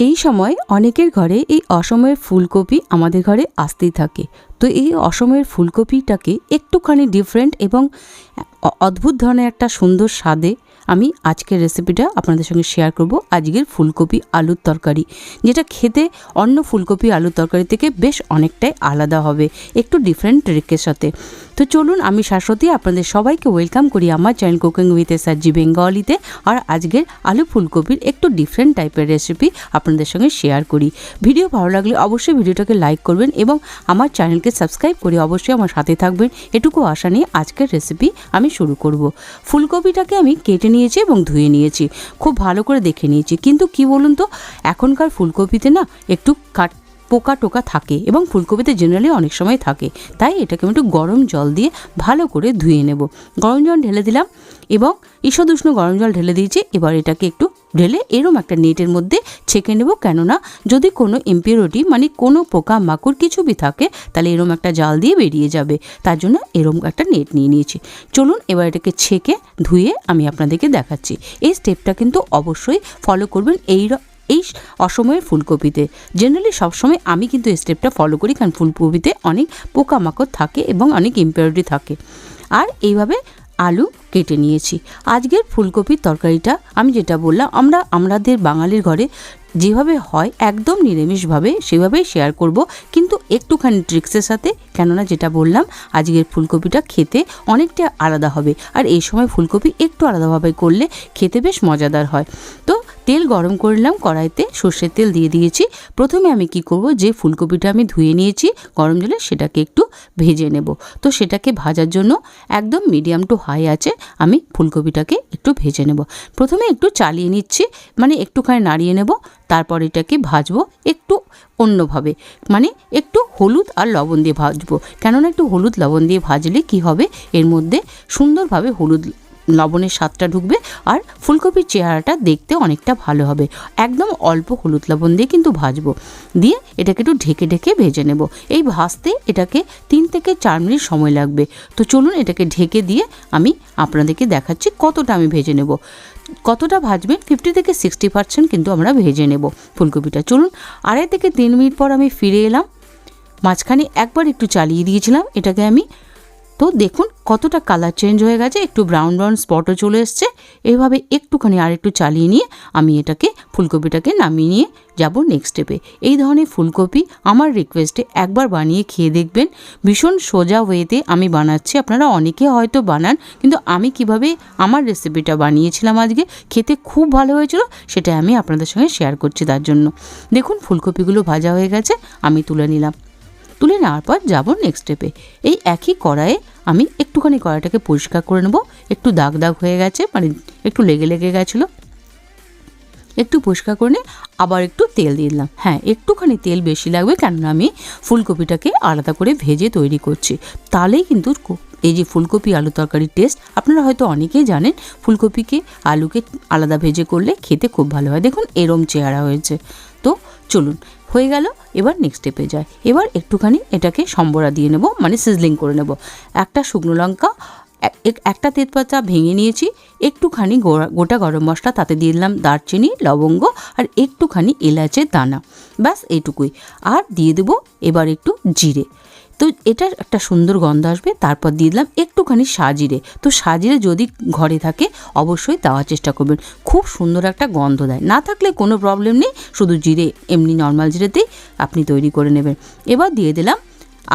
এই সময় অনেকের ঘরে এই অসময়ের ফুলকপি আমাদের ঘরে আসতেই থাকে। তো এই অসময়ের ফুলকপিটাকে একটুখানি ডিফারেন্ট এবং অদ্ভুত ধরনের একটা সুন্দর স্বাদে আমি আজকের রেসিপিটা আপনাদের সঙ্গে শেয়ার করব আজকের ফুলকপি আলুর তরকারি। যেটা খেতে অন্য ফুলকপি আলুর তরকারি থেকে বেশ অনেকটাই আলাদা হবে, একটু ডিফারেন্ট ট্রিকের সাথে। তো চলুন, আমি শাশ্বতী, আপনাদের সবাইকে ওয়েলকাম করি আমার চ্যানেল কুকিং উইথ এসার্জি বেঙ্গলিতে আর আজকের আলু ফুলকপির একটু ডিফারেন্ট টাইপের রেসিপি আপনাদের সঙ্গে শেয়ার করি। ভিডিও ভালো লাগলে অবশ্যই ভিডিওটাকে লাইক করবেন এবং আমার চ্যানেলকে সাবস্ক্রাইব করে অবশ্যই আমার সাথে থাকবেন। এটুকু আশা নিয়ে আজকের রেসিপি আমি শুরু করব। ফুলকপিটাকে আমি কেটে নিয়েছি এবং ধুয়ে নিয়েছি। খুব ভালো করে দেখে নিয়েছি। কিন্তু কি বলুন তো, এখনকার ফুলকপিতে না একটু কাট পোকা টোকা থাকে এবং ফুলকপিতে জেনারেলি অনেক সময় থাকে। তাই এটাকে আমি একটু গরম জল দিয়ে ভালো করে ধুয়ে নেব। গরম জল ঢেলে দিলাম এবং ঈষদুষ্ণ গরম জল ঢেলে দিয়েছি। এবার এটাকে একটু ঢেলে এরম একটা নেটের মধ্যে ছেঁকে নেব। কেননা যদি কোনো ইম্পিউরিটি মানে কোনো পোকা মাকড় কিছু বি থাকে, তাহলে এরম একটা জাল দিয়ে বেরিয়ে যাবে। তার জন্য এরম একটা নেট নিয়ে নিয়েছি। চলুন এবার এটাকে ছেঁকে ধুয়ে আমি আপনাদেরকে দেখাচ্ছি। এই স্টেপটা কিন্তু অবশ্যই ফলো করবেন। এই এই অসময়ের ফুলকপিতে। জেনারেলি সবসময় আমি কিন্তু এই স্টেপটা ফলো করি, কারণ ফুলকপিতে অনেক পোকামাকড় থাকে এবং অনেক ইম্পিউরিটি থাকে। আর এইভাবে আলু কেটে নিয়েছি। আজকের ফুলকপির তরকারিটা আমি যেটা বললাম, আমরা আমাদের বাঙালির ঘরে যেভাবে হয় একদম নিরামিষভাবে সেভাবেই শেয়ার করব। কিন্তু একটুখানি ট্রিক্সের সাথে, কেননা যেটা বললাম, আজকের ফুলকপিটা খেতে অনেকটা আলাদা হবে। আর এই সময় ফুলকপি একটু আলাদাভাবে করলে খেতে বেশ মজাদার হয়। তো তেল গরম করলাম কড়াইতে, সর্ষের তেল দিয়ে দিয়েছি। প্রথমে আমি কি করব? যে ফুলকপিটা আমি ধুয়ে নিয়েছি, গরম জলে সেটাকে একটু ভেজে নেব। তো সেটাকে ভাজার জন্য একদম মিডিয়াম টু হাই আছে, আমি ফুলকপিটাকে একটু ভেজে নেব। প্রথমে একটু চালিয়ে নিচ্ছি মানে একটুখানি নাড়িয়ে নেব, তারপর এটাকে ভাজবো একটু অন্যভাবে। মানে একটু হলুদ আর লবণ দিয়ে ভাজবো। কেননা একটু হলুদ লবণ দিয়ে ভাজলে কি হবে? এর মধ্যে সুন্দরভাবে হলুদ লবণের স্বাদটা ঢুকবে আর ফুলকপির চেহারাটা দেখতে অনেকটা ভালো হবে। একদম অল্প হলুদ লবণ দিয়ে কিন্তু ভাজবো। দিয়ে এটাকে একটু ঢেকে ঢেকে ভেজে নেব। এই ভাজতে এটাকে তিন থেকে চার মিনিট সময় লাগবে। তো চলুন এটাকে ঢেকে দিয়ে আমি আপনাদেরকে দেখাচ্ছি কতটা আমি ভেজে নেব। কতটা ভাজবেন ফিফটি থেকে সিক্সটি পার্সেন্ট কিন্তু আমরা ভেজে নেব ফুলকপিটা। চলুন আড়াই থেকে তিন মিনিট পর আমি ফিরে এলাম। মাঝখানে একবার একটু চালিয়ে দিয়েছিলাম। এটাকে আমি তো দেখুন কতটা কালার চেঞ্জ হয়ে গেছে। একটু ব্রাউন ব্রাউন স্পটও চলে এসছে। এইভাবে একটুখানি আর একটু চালিয়ে নিয়ে আমি এটাকে, ফুলকপিটাকে নামিয়ে নিয়ে যাব নেক্সট স্টেপে এই ধরনের ফুলকপি আমার রিকোয়েস্টে একবার বানিয়ে খেয়ে দেখবেন। ভীষণ সোজা ওয়েতে আমি বানাচ্ছি। আপনারা অনেকে হয়তো বানান, কিন্তু আমি কীভাবে আমার রেসিপিটা বানিয়েছিলাম আজকে, খেতে খুব ভালো হয়েছিল সেটা আমি আপনাদের সঙ্গে শেয়ার করছি তার জন্য। দেখুন ফুলকপিগুলো ভাজা হয়ে গেছে, আমি তুলে নিলাম। তুলে নেওয়ার পর যাব নেক্সট স্টেপে এই একই কড়াইয়ে আমি একটুখানি কড়াইটাকে পরিষ্কার করে নেব। একটু দাগ দাগ হয়ে গেছে মানে একটু লেগে লেগে গেছিল। একটু পরিষ্কার করে নিয়ে আবার একটু তেল দিয়ে দিলাম। হ্যাঁ একটুখানি তেল বেশি লাগবে কেননা আমি ফুলকপিটাকে আলাদা করে ভেজে তৈরি করছি। তাহলেই কিন্তু এই যে ফুলকপি আলু তরকারির টেস্ট আপনারা হয়তো অনেকেই জানেন ফুলকপিকে আলুকে আলাদা ভেজে করলে খেতে খুব ভালো হয়। দেখুন, এরম চেহারা হয়েছে। তো চলুন, হয়ে গেল, এবার নেক্সট স্টেপে যায় এবার একটুখানি এটাকে সম্বরা দিয়ে নেব মানে সিজলিং করে নেব। একটা শুকনো লঙ্কা, এক- এক- একটা তেজপাতা ভেঙে নিয়েছি, একটুখানি গোটা গরম মশলা তাতে দিয়ে দিলাম দারচিনি, লবঙ্গ আর একটুখানি এলাচের দানা। ব্যাস, এইটুকুই। আর দিয়ে দেবো এবার একটু জিরে। তো এটা একটা সুন্দর গন্ধ আসবে, তারপর দিয়ে দিলাম একটুখানি সাজিরে। তো সাজিরে যদি ঘরে থাকে, অবশ্যই দেওয়ার চেষ্টা করবেন। খুব সুন্দর একটা গন্ধ দেয়। না থাকলে কোনো প্রবলেম নেই, শুধু জিরে, এমনি নর্মাল জিরেতেই আপনি তৈরি করে নেবেন। এবার দিয়ে দিলাম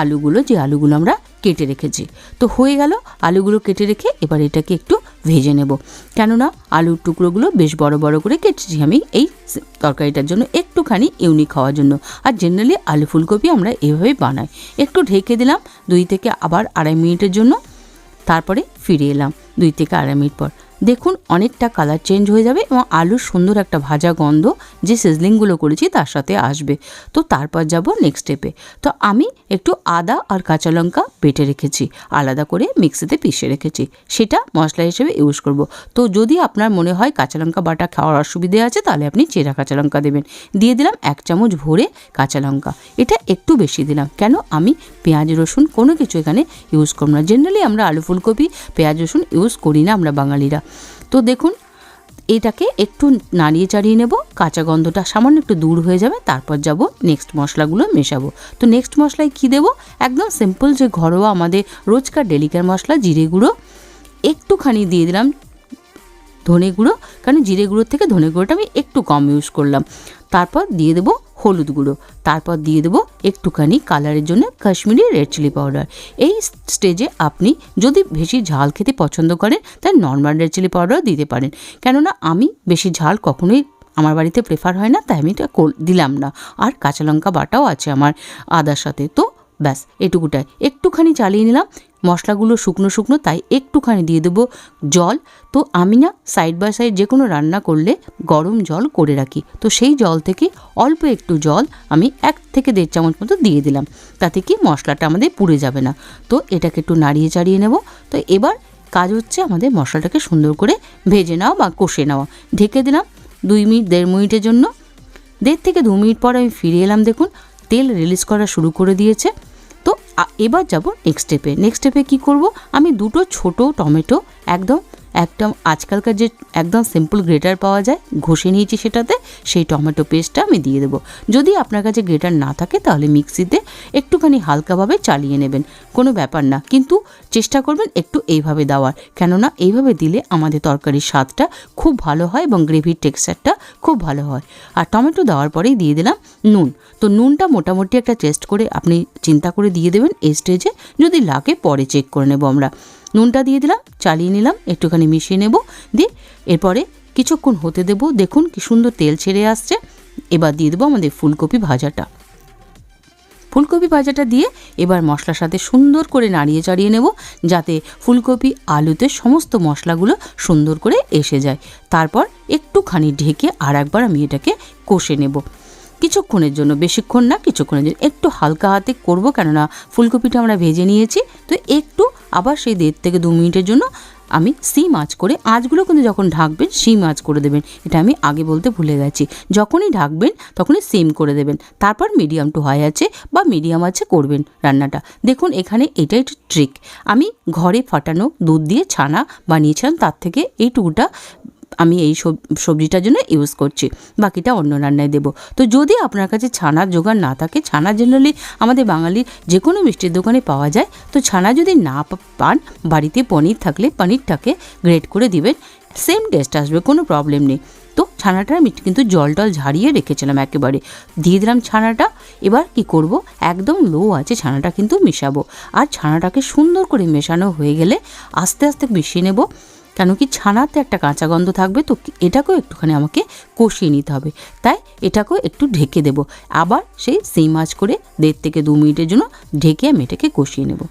আলুগুলো, যে আলুগুলো আমরা কেটে রেখেছি। তো হয়ে গেল, আলুগুলো কেটে রেখে এবার এটাকে একটু ভেজে নেব। কেননা আলুর টুকরোগুলো বেশ বড় বড় করে কেটেছি আমি এই তরকারিটার জন্য একটুখানি ইউনিক হওয়ার জন্য। আর জেনারেলি আলু ফুলকপি আমরা এভাবেই বানাই। একটু ঢেকে দিলাম দুই থেকে আবার আড়াই মিনিটের জন্য। তারপরে ফিরে এলাম দুই থেকে আড়াই মিনিট পর। দেখুন অনেকটা কালার চেঞ্জ হয়ে যাবে এবং আলুর সুন্দর একটা ভাজা গন্ধ যে সিজলিংগুলো করেছি তার সাথে আসবে। তো তারপর যাব নেক্সট স্টেপে তো আমি একটু আদা আর কাঁচা লঙ্কা বেটে রেখেছি, আলাদা করে মিক্সিতে পিষে রেখেছি। সেটা মশলা হিসেবে ইউজ করব। তো যদি আপনার মনে হয় কাঁচা লঙ্কা বাটা খাওয়ার অসুবিধে আছে, তাহলে আপনি চেরা কাঁচা লঙ্কা দেবেন। দিয়ে দিলাম এক চামচ ভরে কাঁচা লঙ্কা। এটা একটু বেশি দিলাম। কেন? আমি পেঁয়াজ, রসুন কোনো কিছু এখানে ইউজ করব না। জেনারেলি আমরা আলু ফুলকপি, পেঁয়াজ, রসুন ইউজ করি না আমরা বাঙালিরা। তো দেখুন, এটাকে একটু নাড়িয়ে চাড়িয়ে নেব, কাঁচা গন্ধটা সামান্য একটু দূর হয়ে যাবে, তারপর যাব নেক্সট মশলাগুলো মেশাবো। তো নেক্সট মশলায় কি দেবো? একদম সিম্পল যে ঘরোয়া আমাদের রোজকার ডেলিকার মশলা, জিরে গুঁড়ো, একটুখানি দিয়ে দিলাম ধনে গুঁড়ো, কারণ জিরে গুঁড়োর থেকে ধনে গুঁড়োটা আমি একটু কম ইউজ করলাম। তারপর দিয়ে দেবো হলুদ গুঁড়ো। তারপর দিয়ে দেবো একটুখানি কালারের জন্য কাশ্মীরি রেড চিলি পাউডার। এই স্টেজে আপনি যদি বেশি ঝাল খেতে পছন্দ করেন, তাহলে নর্মাল রেড চিলি পাউডারও দিতে পারেন। কেননা আমি বেশি ঝাল কখনোই আমার বাড়িতে প্রেফার হয় না, তাই আমি এটা দিলাম না। আর কাঁচা লঙ্কা বাটাও আছে আমার আদার সাথে। তো ব্যাস, এটুকুটাই। একটুখানি চালিয়ে নিলাম, মশলাগুলো শুকনো শুকনো, তাই একটুখানি দিয়ে দেবো জল। তো আমি না সাইড বাই সাইড যে কোনো রান্না করলে গরম জল করে রাখি। তো সেই জল থেকে অল্প একটু জল আমি এক থেকে দেড় চামচ মতো দিয়ে দিলাম। তাতে কি মশলাটা আমাদের পুড়ে যাবে না। তো এটাকে একটু নাড়িয়ে চাড়িয়ে নেব। তো এবার কাজ হচ্ছে আমাদের মশলাটাকে সুন্দর করে ভেজে নেওয়া বা কষে নেওয়া। ঢেকে দিলাম দুই মিনিট, দেড় মিনিটের জন্য। দেড় থেকে দু মিনিট পর আমি ফিরে এলাম, দেখুন, তেল রিলিজ করা শুরু করে দিয়েছে। তো এবার যাব নেক্সট স্টেপে নেক্সট স্টেপে কী করব? আমি দুটো ছোট টমেটো একদম একদম আজকালকার যে একদম সিম্পল গ্রেটার পাওয়া যায়, ঘষে নিয়েছি সেটাতে, সেই টমেটো পেস্টটা আমি দিয়ে দেবো। যদি আপনার কাছে গ্রেটার না থাকে, তাহলে মিক্সিতে একটুখানি হালকাভাবে চালিয়ে নেবেন। কোনো ব্যাপার না। কিন্তু চেষ্টা করবেন একটু এইভাবে দেওয়ার। কেননা এইভাবে দিলে আমাদের তরকারির স্বাদটা খুব ভালো হয় এবং গ্রেভির টেক্সচারটা খুব ভালো হয়। আর টমেটো দেওয়ার পরেই দিয়ে দিলাম নুন। তো নুনটা মোটামুটি একটা টেস্ট করে আপনি চিন্তা করে দিয়ে দেবেন এই স্টেজে যদি লাগে পরে চেক করে নেব আমরা। নুনটা দিয়ে দিলাম, চালিয়ে নিলাম, একটুখানি মিশিয়ে নেব, দিয়ে এরপরে কিছুক্ষণ হতে দেব, দেখুন কি সুন্দর তেল ছেড়ে আসছে, এবার দিয়ে দেবো আমাদের ফুলকপি ভাজাটা। ফুলকপি ভাজাটা দিয়ে এবার মশলার সাথে সুন্দর করে নাড়িয়ে চাড়িয়ে নেব, যাতে ফুলকপি আলুতে সমস্ত মশলাগুলো সুন্দর করে এসে যায়। তারপর একটুখানি ঢেকে আর একবার আমি এটাকে কষে নেব। কিছুক্ষণের জন্য, বেশিক্ষণ না, কিছুক্ষণের জন্য। একটু হালকা হাতে করব, কেননা ফুলকপিটা আমরা ভেজে নিয়েছি। তো একটু আবার সেই দেড় থেকে দু মিনিটের জন্য আমি সিম আঁচ করে, আঁচগুলো কিন্তু যখন ঢাকবেন, সিম আঁচ করে দেবেন। এটা আমি আগে বলতে ভুলে গেছি। যখনই ঢাকবেন, তখনই সিম করে দেবেন। তারপর মিডিয়াম টু হাই আছে বা মিডিয়াম আছে করবেন রান্নাটা। দেখুন, এখানে এটাই ট্রিক। আমি ঘরে ফাটানো দুধ দিয়ে ছানা বানিয়েছিলাম, তার থেকে এইটুকুটা আমি এই সব- সবজিটার জন্য ইউজ করছি। বাকিটা অন্য রান্নায় দেবো। তো যদি আপনার কাছে ছানার জোগাড় না থাকে, ছানা জেনারেলি আমাদের বাঙালির যে কোনো মিষ্টির দোকানে পাওয়া যায়, তো ছানা যদি না পান, বাড়িতে পনির থাকলে পনিরটাকে গ্রেট করে দিবেন সেম টেস্ট আসবে, কোনো প্রবলেম নেই। তো ছানাটা আমি কিন্তু জল টল ঝাড়িয়ে রেখেছিলাম একেবারে। দিয়ে দিলাম ছানাটা, এবার কি করব? একদম লো আছে, ছানাটা কিন্তু মেশাবো। আর ছানাটাকে সুন্দর করে মেশানো হয়ে গেলে আস্তে আস্তে মিশিয়ে নেব। কেন কি ছানাতে একটা কাঁচা গন্ধ থাকবে, তো এটাকেও একটুখানি আমাকে কষিয়ে নিতে হবে। তাই এটাকেও একটু ঢেকে দেব। আবার সেই সেই মাছ করে দেড় থেকে দু মিনিটের জন্য ঢেকে আমি এটাকে কষিয়ে নেব।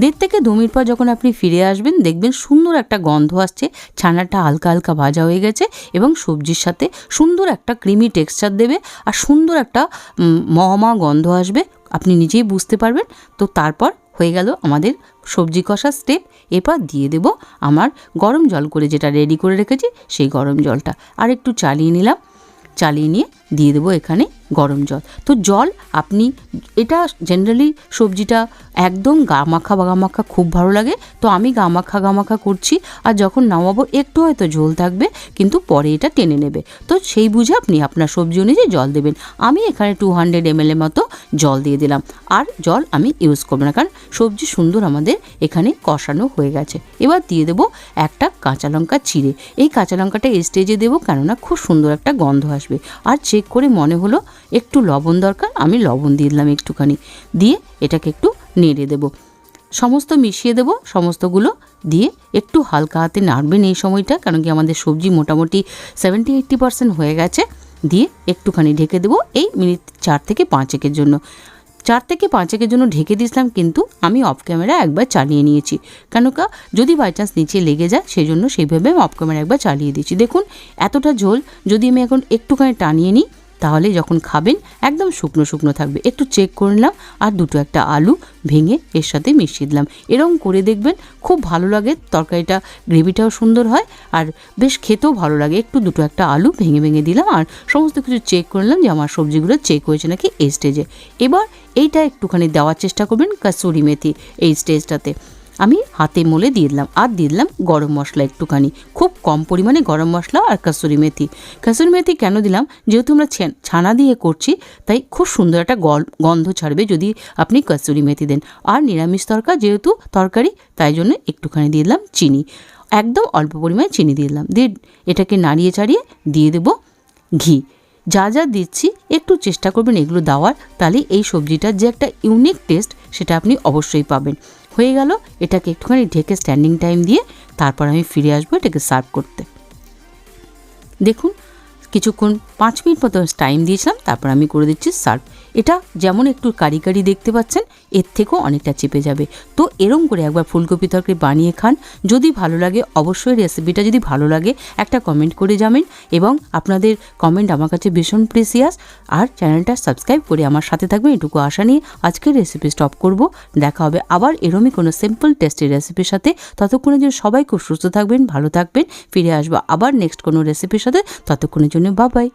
দেড় থেকে দু মিনিট পর যখন আপনি ফিরে আসবেন, দেখবেন সুন্দর একটা গন্ধ আসছে। ছানাটা হালকা হালকা ভাজা হয়ে গেছে এবং সবজির সাথে সুন্দর একটা ক্রিমি টেক্সচার দেবে আর সুন্দর একটা মহমা গন্ধ আসবে। আপনি নিজেই বুঝতে পারবেন। তো তারপর হয়ে গেল আমাদের সবজি কষা স্টেপ এরপর দিয়ে দেব আমার গরম জল করে যেটা রেডি করে রেখেছি, সেই গরম জলটা। আর একটু চালিয়ে নিলাম। চালিয়ে নিয়ে দিয়ে দেবো এখানে গরম জল। তো জল আপনি, এটা জেনারেলি সবজিটা একদম গা মাখা বা গা মাখা খুব ভালো লাগে। তো আমি গা মাখা গা মাখা করছি আর যখন নামাবো একটু হয়তো ঝোল থাকবে, কিন্তু পরে এটা টেনে নেবে। তো সেই বুঝে আপনি আপনার সবজি অনুযায়ী জল দেবেন। আমি এখানে টু হান্ড্রেড এমএলের মতো জল দিয়ে দিলাম। আর জল আমি ইউজ করব না, কারণ সবজি সুন্দর আমাদের এখানে কষানো হয়ে গেছে। এবার দিয়ে দেবো একটা কাঁচা লঙ্কা চিড়ে। এই কাঁচা লঙ্কাটা স্টেজে দেবো কেননা খুব সুন্দর একটা গন্ধ আসবে। আর চেক করে মনে হলো একটু লবণ দরকার, আমি লবণ দিয়ে দিলাম একটুখানি। দিয়ে এটাকে একটু নেড়ে দেবো। সমস্ত মিশিয়ে দেবো, সমস্তগুলো দিয়ে একটু হালকা হাতে নাড়বেন এই সময়টা, কারণ কি আমাদের সবজি মোটামুটি সেভেন্টি এইট্টি পার্সেন্ট হয়ে গেছে। দিয়ে একটুখানি ঢেকে দেবো এই মিনিট চার থেকে পাঁচেকের জন্য। চার থেকে পাঁচেকের জন্য ঢেকে দিয়েছিলাম, কিন্তু আমি অফ ক্যামেরা একবার চালিয়ে নিয়েছি। কেন কা, যদি বাই চান্স নিচে লেগে যায় সেই জন্য সেইভাবে আমি অফ ক্যামেরা একবার চালিয়ে দিয়েছি। দেখুন, এতটা ঝোল, যদি আমি এখন একটুখানি টানিয়ে নিই তাহলে যখন খাবেন, একদম শুকনো শুকনো থাকবে। একটু চেক করে নিলাম আর দুটো একটা আলু ভেঙে এর সাথে মিশিয়ে দিলাম। এরকম করে দেখবেন খুব ভালো লাগে, তরকারিটা গ্রেভিটাও সুন্দর হয় আর বেশ খেতেও ভালো লাগে। একটু দুটো একটা আলু ভেঙে ভেঙে দিলাম আর সমস্ত কিছু চেক করে নিলাম যে আমার সবজিগুলো চেক হয়েছে নাকি এই স্টেজে এবার এইটা একটুখানি দেওয়ার চেষ্টা করবেন, কাসুরি মেথি এই স্টেজটাতে আমি হাতে মলে দিয়ে দিলাম। আর দিয়ে দিলাম গরম মশলা একটুখানি। খুব কম পরিমাণে গরম মশলা আর কাসুরি মেথি। কাসুরি মেথি কেন দিলাম? যেহেতু আমরা ছানা দিয়ে করছি, তাই খুব সুন্দর একটা গন্ধ ছাড়বে যদি আপনি কাসুরি মেথি দেন। আর নিরামিষ তরকা যেহেতু তরকারি, তাই জন্য একটুখানি দিয়ে দিলাম চিনি। একদম অল্প পরিমাণে চিনি দিয়ে দিলাম। দিয়ে এটাকে নাড়িয়ে চাড়িয়ে দিয়ে দেবো ঘি। যা যা দিচ্ছি, একটু চেষ্টা করবেন এগুলো দেওয়ার। তাহলে এই সবজিটার যে একটা ইউনিক টেস্ট সেটা আপনি অবশ্যই পাবেন। হয়ে গেল। এটাকে একটুখানি ঢেকে স্ট্যান্ডিং টাইম দিয়ে তারপর আমি ফিরে আসব এটাকে সার্ভ করতে। দেখুন কিছুক্ষণ পাঁচ মিনিট মতো টাইম দিয়েছিলাম, তারপর আমি করে দিচ্ছি সার্ভ এটা যেমন একটু কারি কারি দেখতে পাচ্ছেন, এর থেকেও অনেকটা চেপে যাবে। তো এরম করে একবার ফুলকপি তরকারি বানিয়ে খান। যদি ভালো লাগে অবশ্যই রেসিপিটা যদি ভালো লাগে, একটা কমেন্ট করে যাবেন এবং আপনাদের কমেন্ট আমার কাছে ভীষণ প্রেসিয়াস আর চ্যানেলটা সাবস্ক্রাইব করে আমার সাথে থাকবেন, এটুকু আশা নিয়ে আজকের রেসিপি স্টপ করব। দেখা হবে আবার এরমই কোনো সিম্পল টেস্টি রেসিপির সাথে। ততক্ষণের জন্য সবাই খুব সুস্থ থাকবেন, ভালো থাকবেন। ফিরে আসব আবার নেক্সট কোনো রেসিপির সাথে। ততক্ষণের জন্য বাবাই